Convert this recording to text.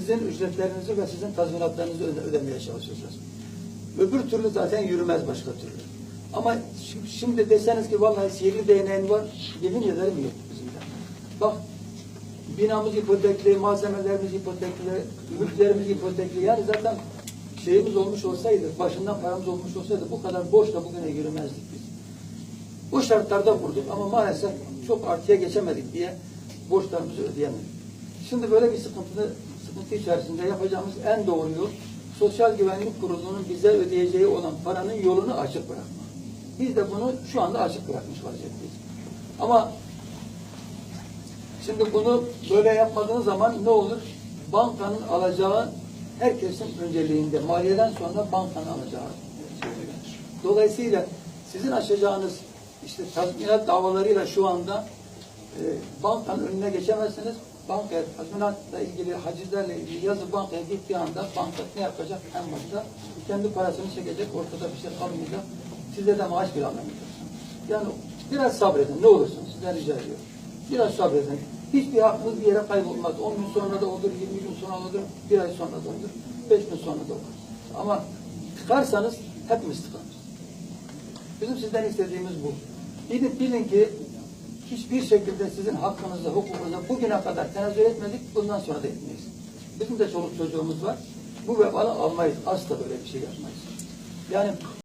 sizin ücretlerinizi ve sizin tazminatlarınızı öde- ödemeye çalışacağız. Öbür türlü zaten yürümez başka türlü. Ama şi- şimdi deseniz ki vallahi sihirli değneğin var, yemin ederim yok bizim de. Bak binamız ipotekli, malzemelerimiz ipotekli, mülklerimiz ipotekli. Yani zaten şeyimiz olmuş olsaydı, başından paramız olmuş olsaydı bu kadar borçla bugüne yürümezdik biz. Bu şartlarda kurduk ama maalesef çok artıya geçemedik diye borçlarımızı ödeyemedik. Şimdi böyle bir sıkıntılı, sıkıntı içerisinde yapacağımız en doğru yol Sosyal Güvenlik Kurulu'nun bize ödeyeceği olan paranın yolunu açık bırakmak. Biz de bunu şu anda açık bırakmış vaziyetteyiz. Ama Şimdi bunu böyle yapmadığın zaman ne olur? Bankanın alacağı herkesin önceliğinde. Maliyeden sonra bankanın alacağı. Dolayısıyla sizin açacağınız işte tazminat davalarıyla şu anda e, bankanın önüne geçemezsiniz. Banka tazminatla ilgili, hacizlerle ilgili yazı bankaya gittiği anda banka ne yapacak en başta? Kendi parasını çekecek, ortada bir şey kalmayacak. Size de maaş bile alamayacaksınız. Yani biraz sabredin, ne olursunuz sizden rica ediyorum. Biraz sabredin. Hiçbir hakkınız bir yere kaybolmaz. 10 gün sonra da olur, 20 gün sonra olur, bir ay sonra da olur, 5 gün sonra da olur. Ama tıkarsanız hepimiz tıkarız. Bizim sizden istediğimiz bu. Bilin, bilin ki hiçbir şekilde sizin hakkınızı, hukukunuzu bugüne kadar tenezzül etmedik, bundan sonra da etmeyiz. Bizim de çoluk çocuğumuz var. Bu vebalı almayız. Asla böyle bir şey yapmayız. Yani